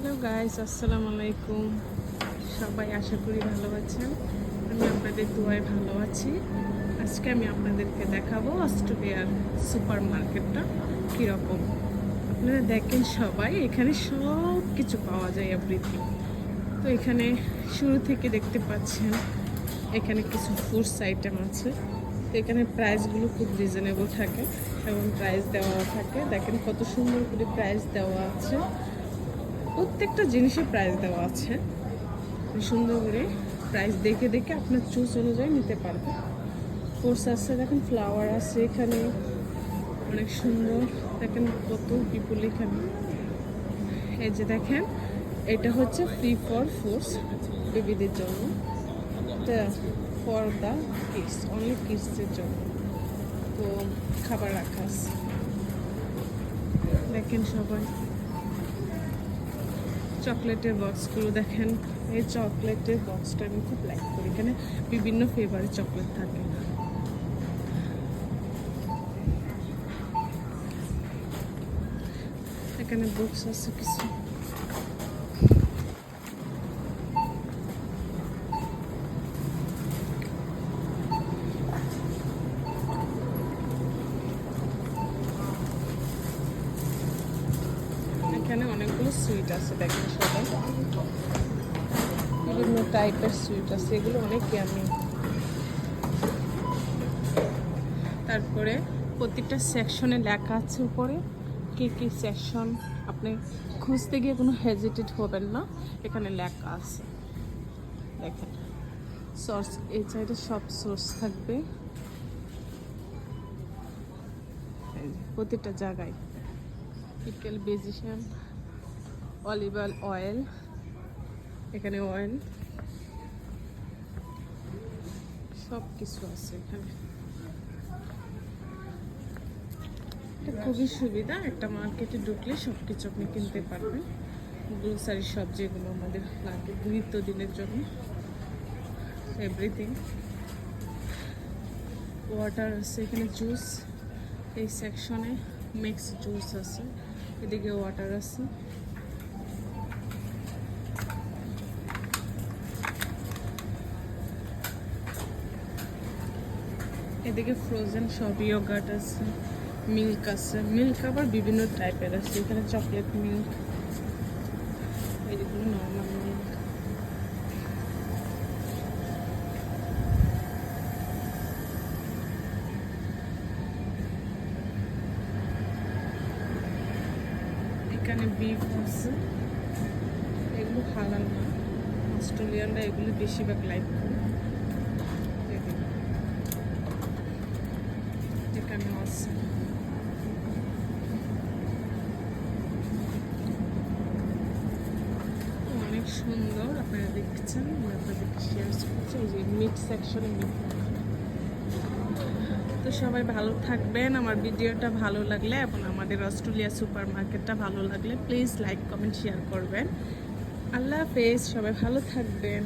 Hello guys আসসালামু আলাইকুম সবাই আশা করি ভালো আছেন। আমি আপনাদের দোয়ায় ভালো আছি। আজকে আমি আপনাদেরকে দেখাবো অস্ট্রেলিয়ার সুপার মার্কেটটা কীরকম। আপনারা দেখেন সবাই, এখানে সব কিছু পাওয়া যায় এভরিথিং তো এখানে শুরু থেকে দেখতে পাচ্ছেন, এখানে কিছু ফুডস আইটেম আছে। তো এখানে প্রাইসগুলো খুব রিজনেবল থাকে এবং প্রাইস দেওয়া থাকে। দেখেন কত সুন্দর করে প্রাইস দেওয়া আছে। প্রত্যেকটা জিনিসের প্রাইস দেওয়া আছে। সুন্দর করে প্রাইস দেখে দেখে আপনার চুজ অনুযায়ী নিতে পারবেন। কোর্স আছে, দেখেন ফ্লাওয়ার আছে এখানে। অনেক সুন্দর। দেখেন কত পিপুল এখানে। এই যে দেখেন, এটা হচ্ছে ফ্রি ফর ফোর্স বেবিদের জন্য। ফর দ্য কিডস অনলি কিডসের জন্য। তো খাবার রাখা আছে। দেখেন সবাই। চকলেটের বক্সগুলো দেখেন। এই চকলেটের বক্সটা আমি খুব লাইক করি। এখানে বিভিন্ন ফ্লেভারের চকলেট থাকে। এখানে বক্স আছে কিছু। এখানে সুইট আছে দেখেন বিভিন্ন টাইপের সুইট আছে, এগুলো অনেক ইয়ামি তারপরে প্রত্যেকটা সেকশনে লেখা আছে উপরে কি কি সেকশন আপনি খুঁজতে গিয়ে কোনো হেজিটেট হবেন না, এখানে লেখা আছে। দেখেন সোর্স এই সাইডে সব সোর্স থাকবে। প্রতিটা জায়গায়। পিকেল বেজিশন অলিভ অয়েল এখানে অয়েল সব কিছু আছে এখানে। এটা খুবই সুবিধা, একটা মার্কেটে ঢুকলে সব কিছু আপনি কিনতে পারবেন। গ্রোসারি সব যেগুলো আমাদের লাগে নিত্যদিনের জন্য। এভরিথিং ওয়াটার আছে, এখানে জুস এই সেকশনে মিক্স জুস আছে। এদিকে ওয়াটার আছে। এদিকে ফ্রোজেন সব ইয়োগার্ট আছে মিল্ক আছে। মিল্ক আবার বিভিন্ন টাইপের আছে। এখানে চকলেট মিল্ক এদিকে নর্মাল মিল্ক এখানে বিফ আছে। এগুলো হালাল না। অস্ট্রেলিয়ানরা এগুলো বেশিরভাগ লাইক করে এদিকে। আছে অনেক সুন্দর, আপনারা দেখছেন আপনাদেরকে শেয়ার করছি, এই যে মিট সেকশনে তো সবাই ভালো থাকবেন, আমার ভিডিওটা ভালো লাগলে এবং আমাদের অস্ট্রেলিয়া সুপার মার্কেটটা ভালো লাগলে প্লিজ লাইক কমেন্ট শেয়ার করবেন। আল্লাহ হাফেজ, সবাই ভালো থাকবেন।